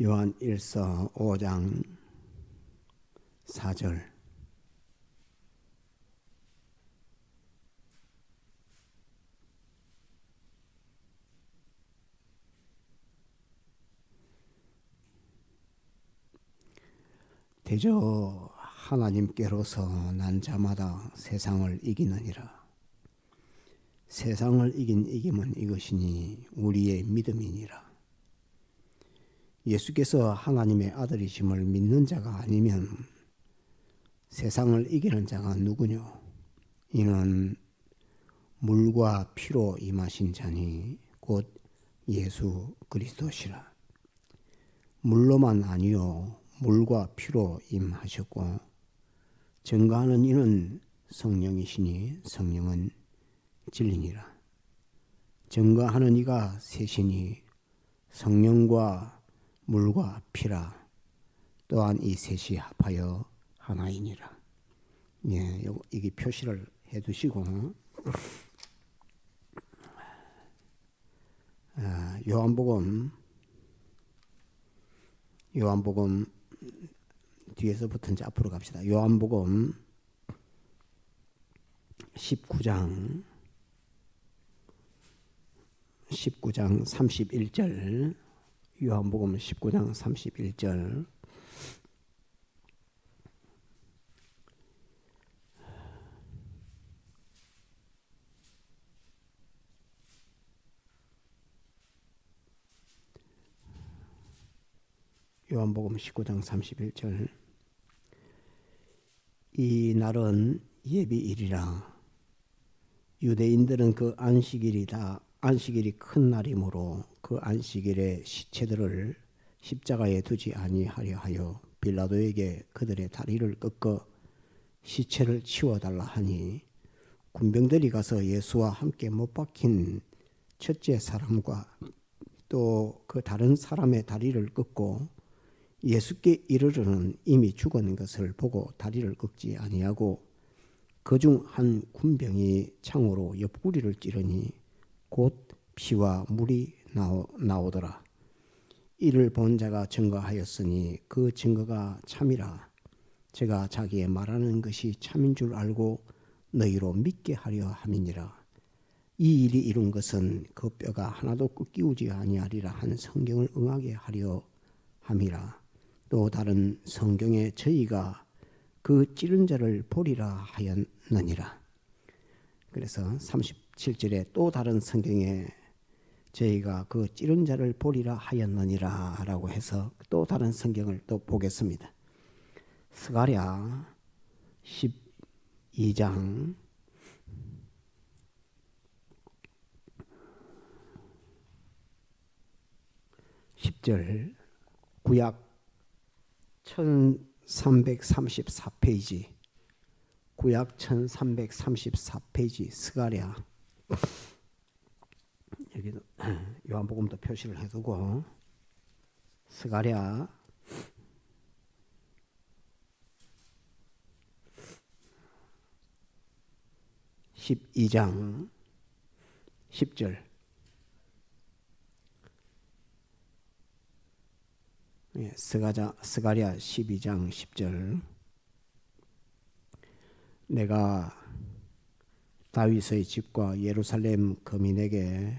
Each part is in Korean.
요한 1서 5장 4절 대저 하나님께로서 난 자마다 세상을 이기느니라. 세상을 이긴 이김은 이것이니 우리의 믿음이니라. 예수께서 하나님의 아들이심을 믿는 자가 아니면 세상을 이기는 자가 누구뇨? 이는 물과 피로 임하신 자니 곧 예수 그리스도시라. 물로만 아니요 물과 피로 임하셨고 증거하는 이는 성령이시니 성령은 진리니라. 증거하는 이가 셋이니 성령과 물과 피라. 또한 이 셋이 합하여 하나이니라. 예, 요 이게 표시를 해 두시고 아, 요한복음 요한복음 뒤에서부터 이제 앞으로 갑시다. 요한복음 19장 19장 31절 요한복음 19장 31절. 요한복음 19장 31절. 이 날은 예비일이라. 유대인들은 그 안식일이다 안식일이 큰 날이므로 그 안식일에 시체들을 십자가에 두지 아니하려 하여 빌라도에게 그들의 다리를 꺾어 시체를 치워달라 하니 군병들이 가서 예수와 함께 못 박힌 첫째 사람과 또 그 다른 사람의 다리를 꺾고 예수께 이르러는 이미 죽었는 것을 보고 다리를 꺾지 아니하고 그중 한 군병이 창으로 옆구리를 찌르니 곧 피와 물이 나오, 나오 더라. 이를 본 자가 증거하였으니 그 증거가 참이라. 제가 자기의 말하는 것이 참인 줄 알고 너희로 믿게 하려 함이니라. 이 일이 이룬 것은 그 뼈가 하나도 꺾이우지 아니하리라 한 성경을 응하게 하려 함이라. 또 다른 성경에 저희가 그 찌른 자를 보리라 하였느니라. 그래서 37절에 또 다른 성경에 저희가 그 찌른 자를 보리라 하였느니라 라고 해서 또 다른 성경을 또 보겠습니다. 스가랴 12장 10절 구약 1334페이지 구약 1334페이지 스가랴 여기도 요한복음도 표시를 해두고 스가랴. 십이 장 십절. 예, 스가자, 스가랴 12장 10절. 내가 다윗의 집과 예루살렘 거민에게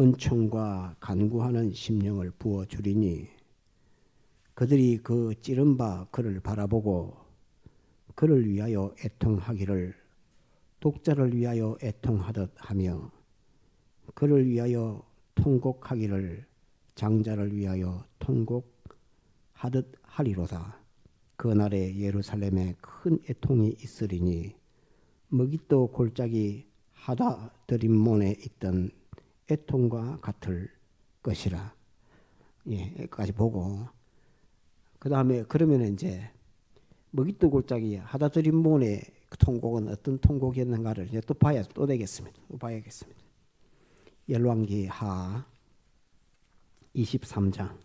은총과 간구하는 심령을 부어 주리니 그들이 그 찌른 바 그를 바라보고 그를 위하여 애통하기를 독자를 위하여 애통하듯 하며 그를 위하여 통곡하기를 장자를 위하여 통곡하듯 하리로다. 그날에 예루살렘에 큰 애통이 있으리니 먹잇도 골짜기 하다 드림몬에 있던 애통과 같을 것이라. 예, 여기까지 보고 그 다음에 그러면 이제 먹잇도 골짜기 하다 드림몬의 통곡은 어떤 통곡이었는가를 이제 또 봐야 또 되겠습니다. 또 봐야겠습니다. 열왕기 하 23장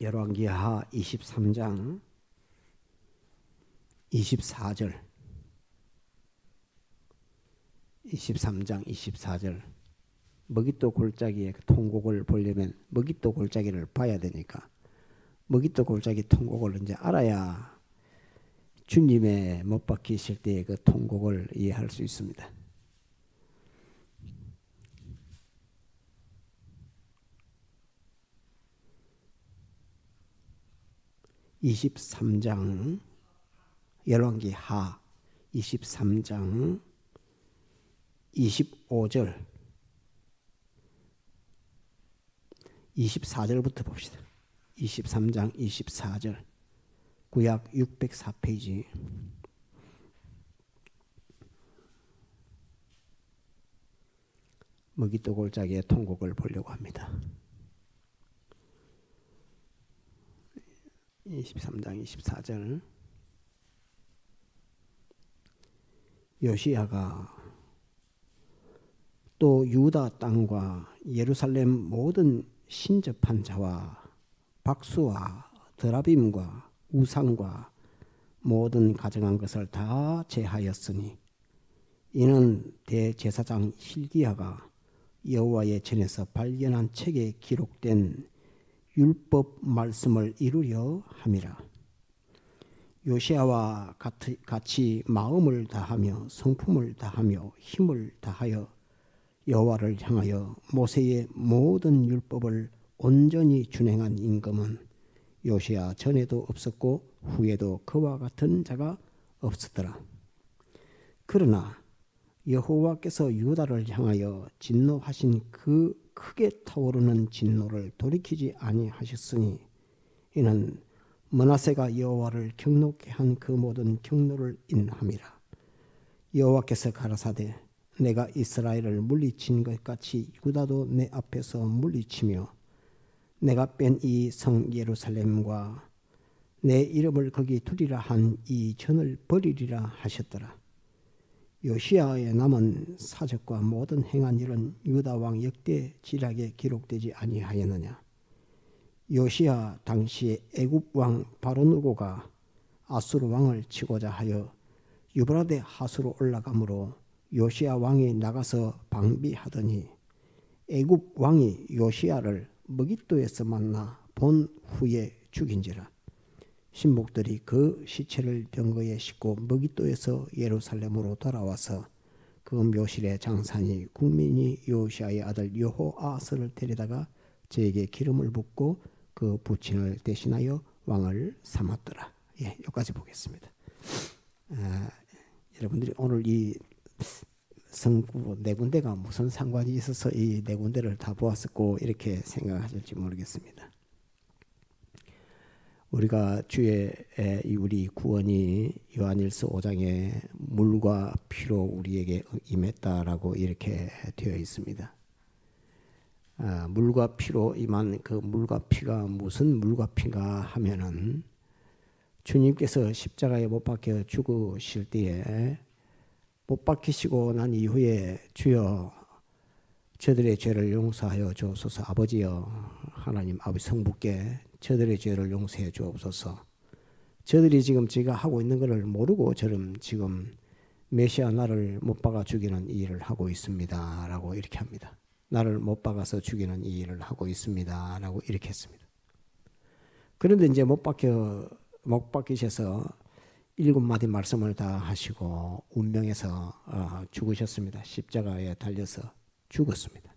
열왕기 하 23장 24절 23장 24절 먹잇도 골짜기의 그 통곡을 보려면 먹잇도 골짜기를 봐야 되니까 먹잇도 골짜기 통곡을 이제 알아야 주님의 못 박히실 때의 그 통곡을 이해할 수 있습니다. (23장) 열왕기 하 (23장) 25절 24절부터 봅시다. 23장 24절 구약 604페이지 먹이또 골짜기의 통곡을 보려고 합니다. 23장 24절 요시야가 또 유다 땅과 예루살렘 모든 신접한 자와 박수와 드라빔과 우상과 모든 가정한 것을 다 제하였으니 이는 대제사장 hil기야가 여호와의 전에서 발견한 책에 기록된 율법 말씀을 이루려 함이라. 요시아와 같이 마음을 다하며 성품을 다하며 힘을 다하여 여호와를 향하여 모세의 모든 율법을 온전히 준행한 임금은 요시야 전에도 없었고 후에도 그와 같은 자가 없었더라. 그러나 여호와께서 유다를 향하여 진노하신 그 크게 타오르는 진노를 돌이키지 아니하셨으니 이는 머나세가 여호와를 경노케 한 그 모든 경노를 인함이라. 여호와께서 가라사대 내가 이스라엘을 물리친 것 같이 유다도 내 앞에서 물리치며 내가 뺀 이 성 예루살렘과 내 이름을 거기 두리라 한 이 전을 버리리라 하셨더라. 요시아의 남은 사적과 모든 행한 일은 유다 왕 역대 지략에 기록되지 아니하였느냐. 요시아 당시에 애굽 왕 바로누고가 아수르 왕을 치고자 하여 유브라데 하수로 올라가므로 요시아 왕이 나가서 방비하더니 애굽 왕이 요시아를 먹잇도에서 만나 본 후에 죽인지라. 신복들이 그 시체를 병거에 싣고 먹잇도에서 예루살렘으로 돌아와서 그 묘실의 장산이 국민이 요시아의 아들 여호아스를 데려다가 저에게 기름을 붓고 그 부친을 대신하여 왕을 삼았더라. 예, 여기까지 보겠습니다. 아, 여러분들이 오늘 이 성부 네 군데가 무슨 상관이 있어서 이 네 군데를 다 보았었고 이렇게 생각하실지 모르겠습니다. 우리가 주의 우리 구원이 요한일서 5장에 물과 피로 우리에게 임했다라고 이렇게 되어 있습니다. 아, 물과 피로 임한 그 물과 피가 무슨 물과 피가 하면은 주님께서 십자가에 못 박혀 죽으실 때에 못 박히시고 난 이후에 주여 저들의 죄를 용서하여 주옵소서. 아버지여 하나님 아버지 성부께 저들의 죄를 용서해 주옵소서. 저들이 지금 제가 하고 있는 것을 모르고 저는 지금 메시아 나를 못 박아 죽이는 이 일을 하고 있습니다 라고 이렇게 합니다 나를 못 박아서 죽이는 이 일을 하고 있습니다 라고 이렇게 했습니다 그런데 이제 못 박혀 못 박히셔서 일곱 마디 말씀을 다 하시고 운명에서 어, 죽으셨습니다. 십자가에 달려서 죽었습니다.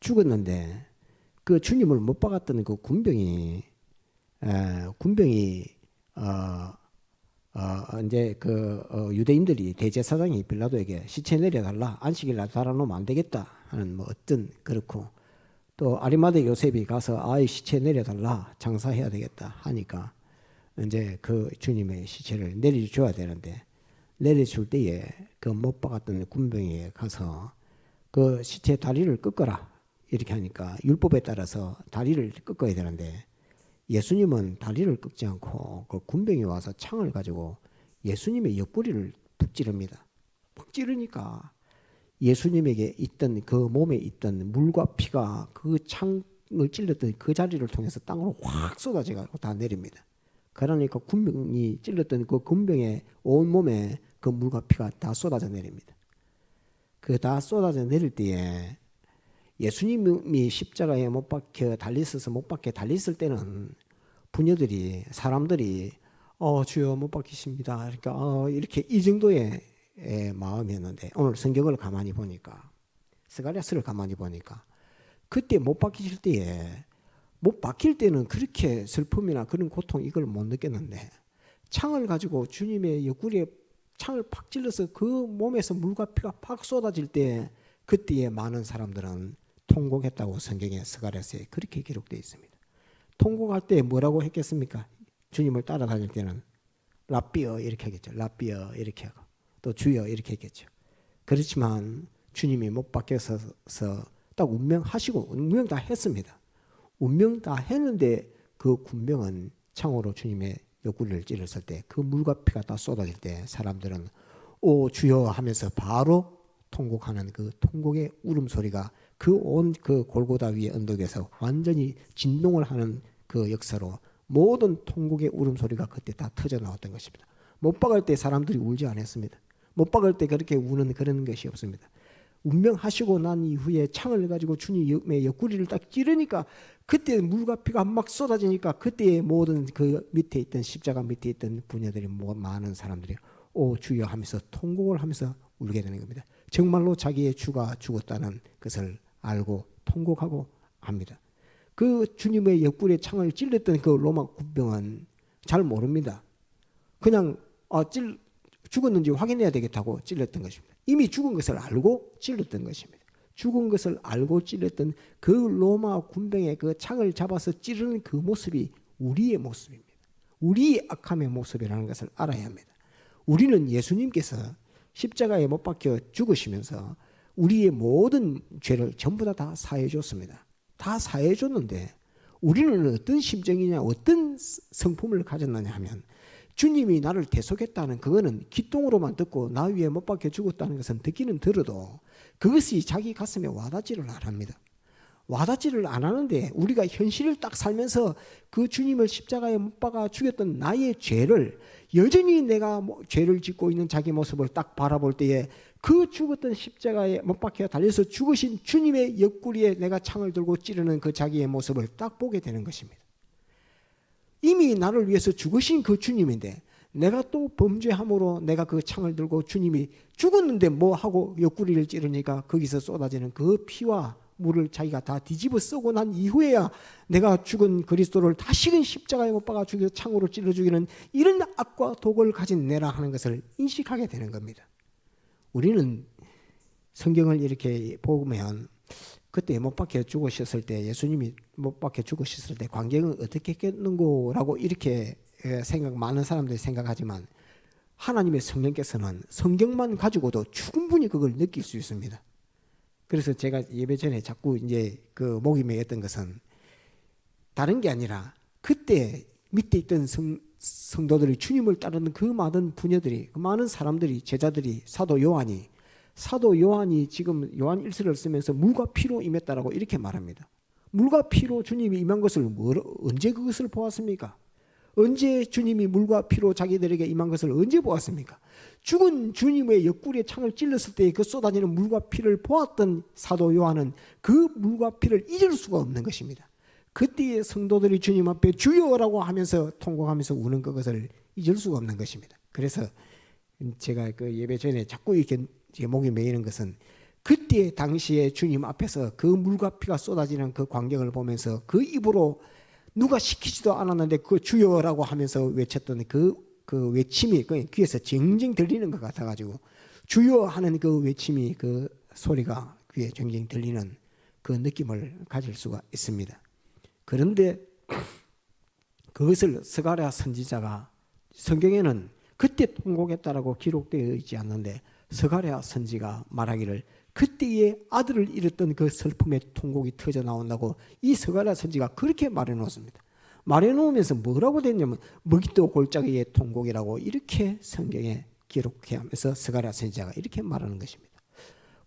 죽었는데 그 주님을 못 박았던 그 군병이 군병이 어, 어, 이제 그 어, 유대인들이 대제사장이 빌라도에게 시체 내려달라 안식일 달아놓으면 안 되겠다 하는 뭐 어떤 그렇고 또 아리마대 요셉이 가서 아이 시체 내려달라 장사해야 되겠다 하니까 이제 그 주님의 시체를 내려줘야 되는데 내려줄 때에 그 못 박았던 군병에 가서 그 시체 다리를 꺾어라 이렇게 하니까 율법에 따라서 다리를 꺾어야 되는데 예수님은 다리를 꺾지 않고 그 군병이 와서 창을 가지고 예수님의 옆구리를 푹 찌릅니다. 푹 찌르니까 예수님에게 있던 그 몸에 있던 물과 피가 그 창을 찔렀던 그 자리를 통해서 땅으로 확 쏟아져 가지고 다 내립니다. 그러니까 군병이 찔렀던 그 군병의 온 몸에 그 물과 피가 다 쏟아져 내립니다. 그 다 쏟아져 내릴 때에 예수님이 십자가에 못 박혀 달리셔서 못 박혀 달렸을 때는 부녀들이 사람들이 어 주여 못 박히십니다. 그러니까 어, 이렇게 이 정도의 에, 마음이었는데 오늘 성경을 가만히 보니까 스가랴스를 가만히 보니까 그때 못 박히실 때에 못 박힐 때는 그렇게 슬픔이나 그런 고통 이걸 못 느꼈는데 창을 가지고 주님의 옆구리에 창을 팍 찔러서 그 몸에서 물과 피가 팍 쏟아질 때 그때에 많은 사람들은 통곡했다고 성경에 스가랴스에 그렇게 기록되어 있습니다. 통곡할 때 뭐라고 했겠습니까? 주님을 따라다닐 때는 라비어 이렇게 하겠죠. 라비어 이렇게 하고 또 주여 이렇게 했겠죠. 그렇지만 주님이 못 박혀서 딱 운명하시고 운명 다 했습니다. 운명 다 했는데 그 군병은 창으로 주님의 옆구리를 찔렀을 때 그 물과 피가 다 쏟아질 때 사람들은 오 주여 하면서 바로 통곡하는 그 통곡의 울음소리가 그 온 그 골고다 위의 언덕에서 완전히 진동을 하는 그 역사로 모든 통곡의 울음소리가 그때 다 터져 나왔던 것입니다. 못 박을 때 사람들이 울지 않았습니다. 못 박을 때 그렇게 우는 그런 것이 없습니다. 운명하시고 난 이후에 창을 가지고 주님의 옆구리를 딱 찌르니까 그때 물과 피가 막 쏟아지니까 그때 모든 그 밑에 있던 십자가 밑에 있던 부녀들이 뭐 많은 사람들이 오 주여 하면서 통곡을 하면서 울게 되는 겁니다. 정말로 자기의 주가 죽었다는 것을 알고 통곡하고 합니다. 그 주님의 옆구리에 창을 찔렀던 그 로마 군병은 잘 모릅니다. 그냥 아, 찔, 죽었는지 확인해야 되겠다고 찔렀던 것입니다. 이미 죽은 것을 알고 찔렀던 것입니다. 죽은 것을 알고 찔렀던 그 로마 군병의 그 창을 잡아서 찌르는 그 모습이 우리의 모습입니다. 우리의 악함의 모습이라는 것을 알아야 합니다. 우리는 예수님께서 십자가에 못 박혀 죽으시면서 우리의 모든 죄를 전부 다, 다 사해 줬습니다. 다 사해 줬는데 우리는 어떤 심정이냐, 어떤 성품을 가졌느냐 하면 주님이 나를 대속했다는 그거는 기똥으로만 듣고 나 위에 못 박혀 죽었다는 것은 듣기는 들어도 그것이 자기 가슴에 와닿지를 않습니다. 와닿지를 안 하는데 우리가 현실을 딱 살면서 그 주님을 십자가에 못 박아 죽였던 나의 죄를 여전히 내가 뭐 죄를 짓고 있는 자기 모습을 딱 바라볼 때에 그 죽었던 십자가에 못 박혀 달려서 죽으신 주님의 옆구리에 내가 창을 들고 찌르는 그 자기의 모습을 딱 보게 되는 것입니다. 이미 나를 위해서 죽으신 그 주님인데 내가 또 범죄함으로 내가 그 창을 들고 주님이 죽었는데 뭐 하고 옆구리를 찌르니까 거기서 쏟아지는 그 피와 물을 자기가 다 뒤집어 쓰고 난 이후에야 내가 죽은 그리스도를 다시금 십자가에 못 박아 죽여 창으로 찔러 죽이는 이런 악과 독을 가진 내라 하는 것을 인식하게 되는 겁니다. 우리는 성경을 이렇게 보면 그때 못 박혀 죽으셨을 때 예수님이 못 박혀 죽으셨을 때 광경은 어떻게 했는고라고 이렇게 생각 많은 사람들이 생각하지만 하나님의 성령께서는 성경만 가지고도 충분히 그걸 느낄 수 있습니다. 그래서 제가 예배 전에 자꾸 이제 그 목이 메였던 것은 다른 게 아니라 그때 밑에 있던 성, 성도들이 주님을 따르는 그 많은 부녀들이 그 많은 사람들이 제자들이 사도 요한이 사도 요한이 지금 요한 일서를 쓰면서 물과 피로 임했다라고 이렇게 말합니다. 물과 피로 주님이 임한 것을 뭐, 언제 그것을 보았습니까? 언제 주님이 물과 피로 자기들에게 임한 것을 언제 보았습니까? 죽은 주님의 옆구리에 창을 찔렀을 때 그 쏟아지는 물과 피를 보았던 사도 요한은 그 물과 피를 잊을 수가 없는 것입니다. 그때의 성도들이 주님 앞에 주여라고 하면서 통곡하면서 우는 그것을 잊을 수가 없는 것입니다. 그래서 제가 그 예배 전에 자꾸 이렇게 제 목이 메이는 것은 그때 당시에 주님 앞에서 그 물과 피가 쏟아지는 그 광경을 보면서 그 입으로 누가 시키지도 않았는데 그 주여라고 하면서 외쳤던 그, 그 외침이 그 귀에서 쟁쟁 들리는 것 같아가지고 주여 하는 그 외침이 그 소리가 귀에 쟁쟁 들리는 그 느낌을 가질 수가 있습니다. 그런데 그것을 스가랴 선지자가 성경에는 그때 통곡했다라고 기록되어 있지 않는데 스가랴 선지가 말하기를 그때의 아들을 잃었던 그 슬픔의 통곡이 터져 나온다고 이 스가랴 선지가 그렇게 말해 놓습니다. 말해 놓으면서 뭐라고 됐냐면 먹이도 골짜기의 통곡이라고 이렇게 성경에 기록해 하면서 스가랴 선지자가 이렇게 말하는 것입니다.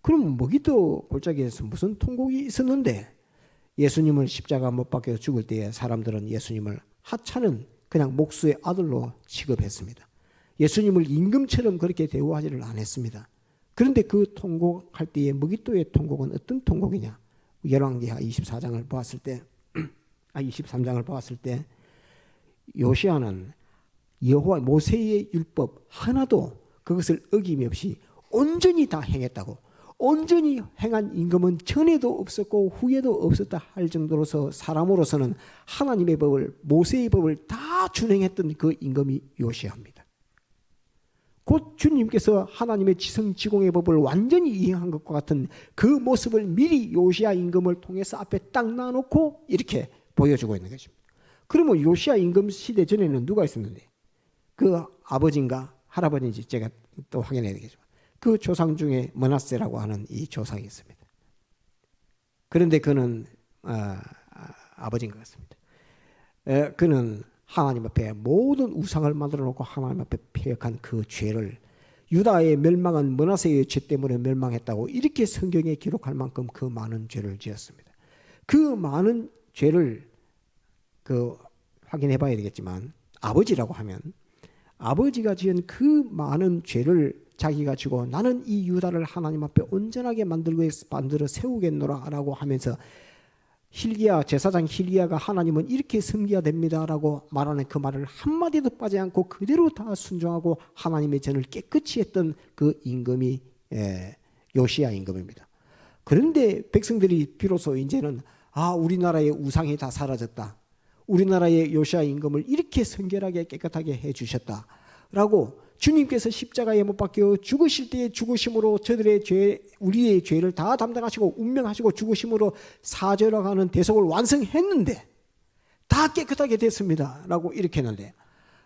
그럼 먹이도 골짜기에서 무슨 통곡이 있었는데 예수님을 십자가 못 박혀 죽을 때에 사람들은 예수님을 하찮은 그냥 목수의 아들로 취급했습니다. 예수님을 임금처럼 그렇게 대우하지를 않았습니다. 그런데 그 통곡할 때의 무기또의 통곡은 어떤 통곡이냐? 열왕기하 24장을 보았을 때, 아 23장을 보았을 때 요시아는 여호와 모세의 율법 하나도 그것을 어김이 없이 온전히 다 행했다고 온전히 행한 임금은 전에도 없었고 후에도 없었다 할 정도로서 사람으로서는 하나님의 법을 모세의 법을 다 준행했던 그 임금이 요시아입니다. 곧 주님께서 하나님의 지성 지공의 법을 완전히 이행한 것과 같은 그 모습을 미리 요시아 임금을 통해서 앞에 딱 놔놓고 이렇게 보여주고 있는 것입니다. 그러면 요시아 임금 시대 전에는 누가 있었는데 그 아버지인가 할아버지인지 제가 또 확인해야 되겠지만 그 조상 중에 머나세라고 하는 이 조상이 있습니다. 그런데 그는 아, 아버지인 것 같습니다. 에, 그는 하나님 앞에 모든 우상을 만들어 놓고 하나님 앞에 폐역한 그 죄를 유다의 멸망한 머나세의 죄 때문에 멸망했다고 이렇게 성경에 기록할 만큼 그 많은 죄를 지었습니다. 그 많은 죄를 그 확인해 봐야 되겠지만 아버지라고 하면 아버지가 지은 그 많은 죄를 자기가 지고 나는 이 유다를 하나님 앞에 온전하게 만들고 만들어 세우겠노라라고 하면서 힐기야 제사장 힐기야가 하나님은 이렇게 섬겨야 됩니다라고 말하는 그 말을 한 마디도 빠지 않고 그대로 다 순종하고 하나님의 전을 깨끗이 했던 그 임금이 예, 요시야 임금입니다. 그런데 백성들이 비로소 이제는 아 우리나라의 우상이 다 사라졌다. 우리나라의 요시아 임금을 이렇게 성결하게 깨끗하게 해 주셨다라고 주님께서 십자가에 못 박혀 죽으실 때의 죽으심으로 저들의 죄, 우리의 죄를 다 담당하시고 운명하시고 죽으심으로 사죄라가는 대속을 완성했는데 다 깨끗하게 됐습니다. 라고 이렇게 했는데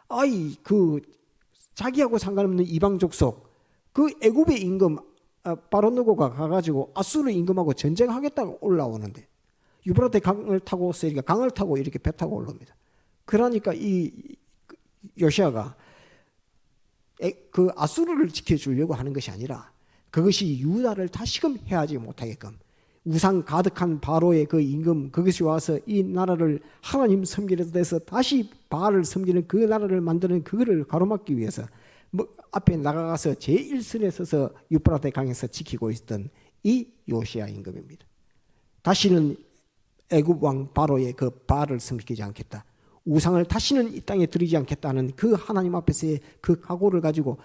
아이 그 자기하고 상관없는 이방 족 속 그 애굽의 임금 아, 바로누고가 가가지고 아수르 임금하고 전쟁하겠다고 올라오는데 유브라데 강을 타고 세리가 강을 타고 이렇게 배 타고 올라옵니다. 그러니까 이 요시아가 그 아수르를 지켜주려고 하는 것이 아니라 그것이 유다를 다시금 해하지 못하게끔 우상 가득한 바로의 그 임금 그것이 와서 이 나라를 하나님 섬기는 데서 다시 바알을 섬기는 그 나라를 만드는 그거를 가로막기 위해서 뭐 앞에 나가서 제1선에 서서 유프라테 강에서 지키고 있던 이 요시아 임금입니다. 다시는 애굽 왕 바로의 그 바알을 섬기지 않겠다. 우상을 다시는 이 땅에 들이지 않겠다는 그 하나님 앞에서의 그 각오를 가지고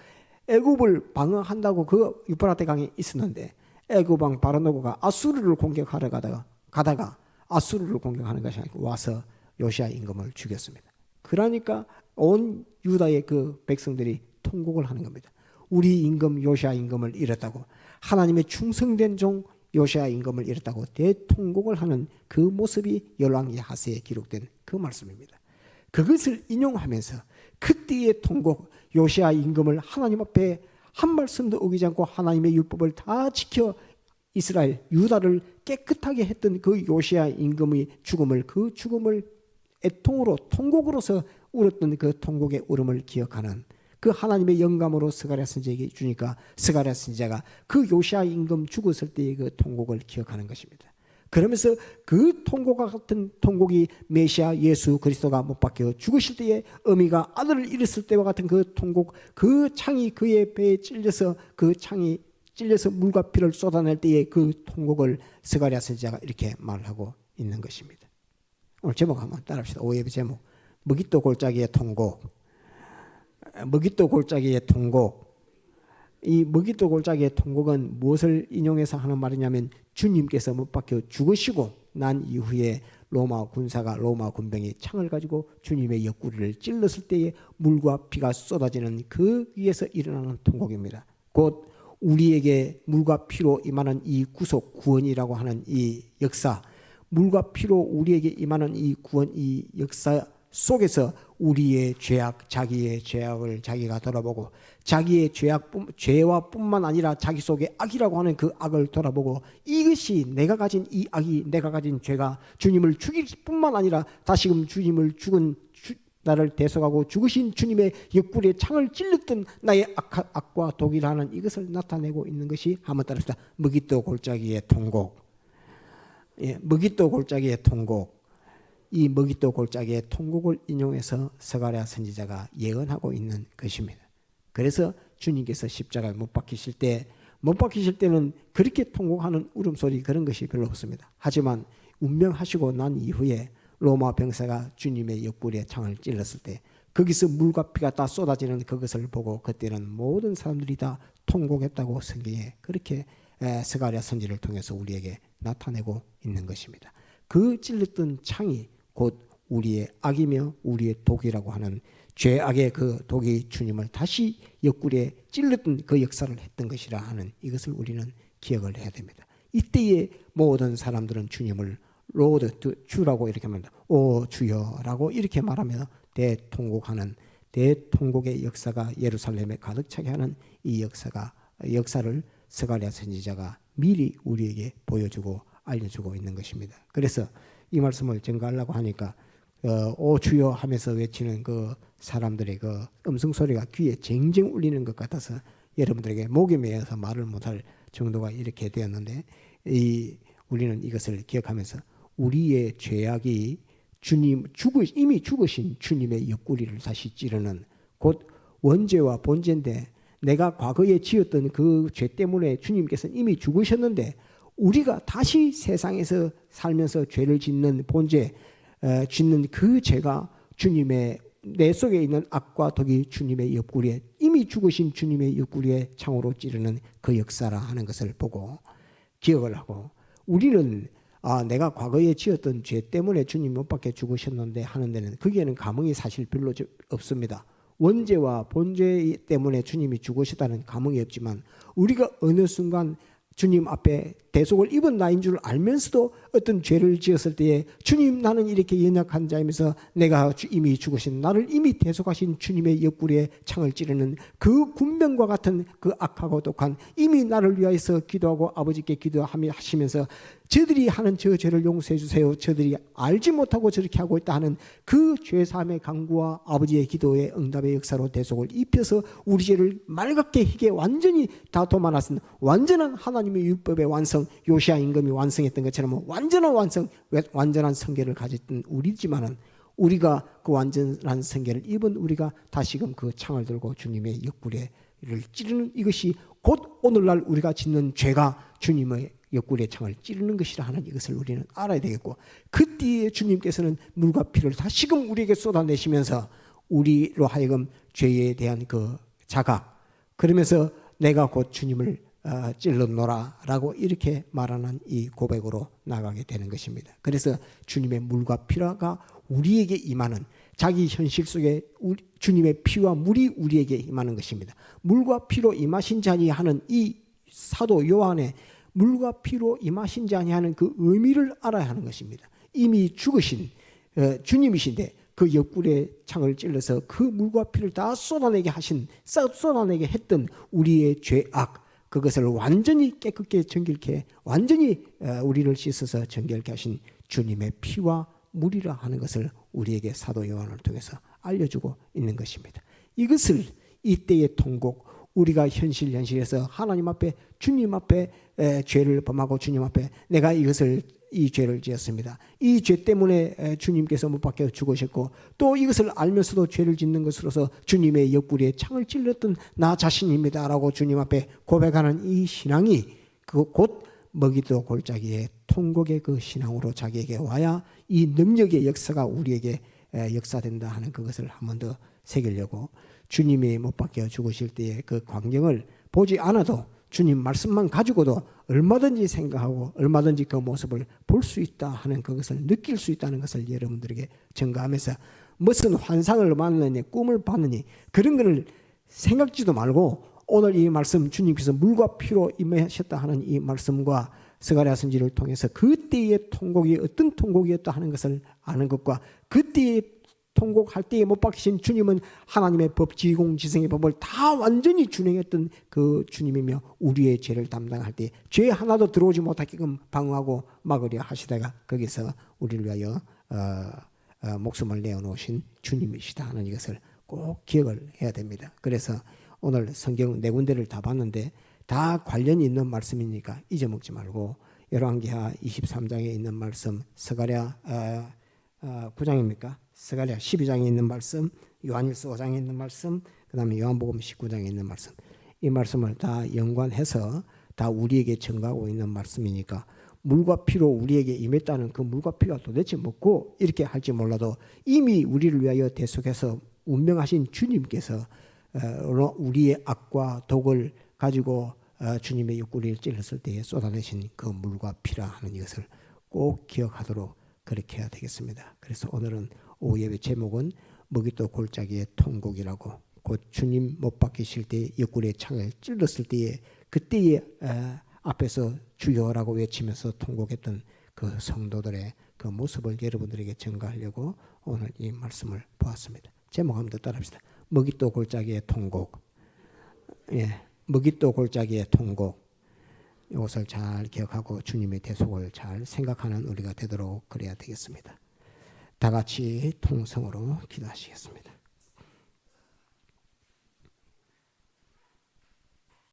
애굽을 방어한다고 그 유프라테 강에 있었는데 애굽 왕 바로노고가 아수르를 공격하러 가다가 가다가 아수르를 공격하는 것이 아니고 와서 요시아 임금을 죽였습니다. 그러니까 온 유다의 그 백성들이 통곡을 하는 겁니다. 우리 임금 요시아 임금을 잃었다고 하나님의 충성된 종 요시아 임금을 잃었다고 대통곡을 하는 그 모습이 열왕기 하세에 기록된 그 말씀입니다. 그것을 인용하면서 그때의 통곡 요시아 임금을 하나님 앞에 한 말씀도 어기지 않고 하나님의 율법을 다 지켜 이스라엘 유다를 깨끗하게 했던 그 요시아 임금의 죽음을 그 죽음을 애통으로 통곡으로서 울었던 그 통곡의 울음을 기억하는 그 하나님의 영감으로 스가랴 선지자에게 주니까 스가랴 선지자가 그 요시아 임금 죽었을 때의 그 통곡을 기억하는 것입니다. 그러면서 그 통곡과 같은 통곡이 메시아 예수 그리스도가 못 박혀 죽으실 때에 어미가 아들을 잃었을 때와 같은 그 통곡, 그 창이 그의 배에 찔려서 그 창이 찔려서 물과 피를 쏟아낼 때의 그 통곡을 스가랴 선지자가 이렇게 말하고 있는 것입니다. 오늘 제목 한번 따라합시다. 오예배 제목. 먹잇도 골짜기의 통곡. 먹잇도 골짜기의 통곡. 이 먹잇도 골짜기의 통곡은 무엇을 인용해서 하는 말이냐면 주님께서 못 박혀 죽으시고 난 이후에 로마 군사가 로마 군병이 창을 가지고 주님의 옆구리를 찔렀을 때에 물과 피가 쏟아지는 그 위에서 일어나는 통곡입니다. 곧 우리에게 물과 피로 임하는 이 구속 구원이라고 하는 이 역사, 물과 피로 우리에게 임하는 이 구원 이 역사 속에서 우리의 죄악, 자기의 죄악을 자기가 돌아보고 자기의 죄악, 죄와 뿐만 아니라 자기 속에 악이라고 하는 그 악을 돌아보고 이것이 내가 가진 이 악이 내가 가진 죄가 주님을 죽일 뿐만 아니라 다시금 주님을 죽은 주, 나를 대속하고 죽으신 주님의 옆구리에 창을 찔렀던 나의 악, 악과 독이라는 이것을 나타내고 있는 것이 한번 따라합시다. 먹잇도 골짜기의 통곡. 예, 먹잇도 골짜기의 통곡. 이 먹잇도 골짜기의 통곡을 인용해서 서가랴 선지자가 예언하고 있는 것입니다. 그래서 주님께서 십자가에 못 박히실 때 못 박히실 때는 그렇게 통곡하는 울음소리 그런 것이 별로 없습니다. 하지만 운명하시고 난 이후에 로마 병사가 주님의 옆구리에 창을 찔렀을 때 거기서 물과 피가 다 쏟아지는 그것을 보고 그때는 모든 사람들이 다 통곡했다고 성경에 그렇게 에, 스가랴 선지를 통해서 우리에게 나타내고 있는 것입니다. 그 찔렸던 창이 곧 우리의 악이며 우리의 독이라고 하는 죄악의 그 독이 주님을 다시 옆구리에 찔렀던 그 역사를 했던 것이라 하는 이것을 우리는 기억을 해야 됩니다. 이때에 모든 사람들은 주님을 로드 주라고 이렇게 말합니다. 오 주여라고 이렇게 말하며 대통곡하는 대통곡의 역사가 예루살렘에 가득 차게 하는 이 역사가 역사를 스가랴 선지자가 미리 우리에게 보여주고 알려주고 있는 것입니다. 그래서 이 말씀을 전가하려고 하니까 어, 오 주여 하면서 외치는 그 사람들의 그 음성 소리가 귀에 쟁쟁 울리는 것 같아서 여러분들에게 목이 메어서 말을 못할 정도가 이렇게 되었는데 이 우리는 이것을 기억하면서 우리의 죄악이 주님 죽으 이미 죽으신 주님의 옆구리를 다시 찌르는 곧 원죄와 본죄인데 내가 과거에 지었던 그 죄 때문에 주님께서는 이미 죽으셨는데 우리가 다시 세상에서 살면서 죄를 짓는 본죄 에, 짓는 그 죄가 주님의 내 속에 있는 악과 덕이 주님의 옆구리에 이미 죽으신 주님의 옆구리에 창으로 찌르는 그 역사라 하는 것을 보고 기억을 하고 우리는 아 내가 과거에 지었던 죄 때문에 주님 못 박혀 죽으셨는데 하는 데는 거기에는 감흥이 사실 별로 없습니다. 원죄와 본죄 때문에 주님이 죽으셨다는 감흥이 없지만 우리가 어느 순간 주님 앞에 대속을 입은 나인 줄 알면서도 어떤 죄를 지었을 때에 주님 나는 이렇게 연약한 자이면서 내가 이미 죽으신 나를 이미 대속하신 주님의 옆구리에 창을 찌르는 그 군병과 같은 그 악하고 독한 이미 나를 위하여서 기도하고 아버지께 기도하시면서 저들이 하는 저 죄를 용서해 주세요. 저들이 알지 못하고 저렇게 하고 있다 하는 그 죄사함의 강구와 아버지의 기도의 응답의 역사로 대속을 입혀서 우리 죄를 맑게 희게 완전히 다 도만하신 완전한 하나님의 율법의 완성 요시아 임금이 완성했던 것처럼 완전한 완성 완전한 성계를 가졌던 우리지만은 우리가 그 완전한 성계를 입은 우리가 다시금 그 창을 들고 주님의 옆구리를 찌르는 이것이 곧 오늘날 우리가 짓는 죄가 주님의 옆구리의 창을 찌르는 것이라 하는 이것을 우리는 알아야 되겠고 그때에 주님께서는 물과 피를 다시금 우리에게 쏟아내시면서 우리로 하여금 죄에 대한 그 자각 그러면서 내가 곧 주님을 어, 찔렀노라 라고 이렇게 말하는 이 고백으로 나가게 되는 것입니다. 그래서 주님의 물과 피가 우리에게 임하는 자기 현실 속에 우리, 주님의 피와 물이 우리에게 임하는 것입니다. 물과 피로 임하신 자니 하는 이 사도 요한의 물과 피로 임하신 자니 하는 그 의미를 알아야 하는 것입니다. 이미 죽으신 어, 주님이신데 그 옆구리에 창을 찔러서 그 물과 피를 다 쏟아내게 하신 쏟아내게 했던 우리의 죄악 그것을 완전히 깨끗게 정결케 완전히 어, 우리를 씻어서 정결케 하신 주님의 피와 물이라 하는 것을 우리에게 사도 요한을 통해서 알려주고 있는 것입니다. 이것을 이때의 통곡 우리가 현실 현실에서 하나님 앞에 주님 앞에 죄를 범하고 주님 앞에 내가 이것을 이 죄를 지었습니다. 이 죄 때문에 주님께서 못 박혀 죽으셨고 또 이것을 알면서도 죄를 짓는 것으로서 주님의 옆구리에 창을 찔렀던 나 자신입니다라고 주님 앞에 고백하는 이 신앙이 그 곧 먹이도 골짜기의 통곡의 그 신앙으로 자기에게 와야 이 능력의 역사가 우리에게 역사된다 하는 그것을 한 번 더 새기려고 주님이 못 박혀 죽으실 때의 그 광경을 보지 않아도 주님 말씀만 가지고도 얼마든지 생각하고 얼마든지 그 모습을 볼 수 있다 하는 그것을 느낄 수 있다는 것을 여러분들에게 증가하면서 무슨 환상을 만느니 꿈을 봤느니 그런 것을 생각지도 말고 오늘 이 말씀 주님께서 물과 피로 임하셨다 하는 이 말씀과 스가랴 선지를 통해서 그때의 통곡이 어떤 통곡이었다 하는 것을 아는 것과 그때의 통곡할 때에 못 박히신 주님은 하나님의 법, 지공, 지성의 법을 다 완전히 준행했던 그 주님이며 우리의 죄를 담당할 때 죄 하나도 들어오지 못하게끔 방어하고 막으려 하시다가 거기서 우리를 위하여 어, 어, 목숨을 내어놓으신 주님이시다 하는 이것을 꼭 기억을 해야 됩니다. 그래서 오늘 성경 네 군데를 다 봤는데 다 관련이 있는 말씀이니까 잊어먹지 말고 열왕기하 23장에 있는 말씀 스가랴 어, 어, 9장입니까? 스가랴 12장에 있는 말씀, 요한일서 5장에 있는 말씀, 그다음에 요한복음 19장에 있는 말씀. 이 말씀을 다 연관해서 다 우리에게 전가하고 있는 말씀이니까 물과 피로 우리에게 임했다는 그 물과 피가 도대체 뭐고 이렇게 할지 몰라도 이미 우리를 위하여 대속해서 운명하신 주님께서 어, 우리의 악과 독을 가지고 어, 주님의 옆구리를 찔렀을 때에 쏟아내신 그 물과 피라 하는 이것을 꼭 기억하도록 그렇게 해야 되겠습니다. 그래서 오늘은 오후 예배 제목은 먹이도 골짜기의 통곡이라고 곧 주님 못 박히실 때 옆구리에 창을 찔렀을 때에 그때에 에, 앞에서 주여라고 외치면서 통곡했던 그 성도들의 그 모습을 여러분들에게 전가하려고 오늘 이 말씀을 보았습니다. 제목 한번 더 따라합시다. 먹이도 골짜기의 통곡. 예, 먹이도 골짜기의 통곡. 이것을 잘 기억하고 주님의 대속을 잘 생각하는 우리가 되도록 그래야 되겠습니다. 다 같이 통성으로 기도하시겠습니다.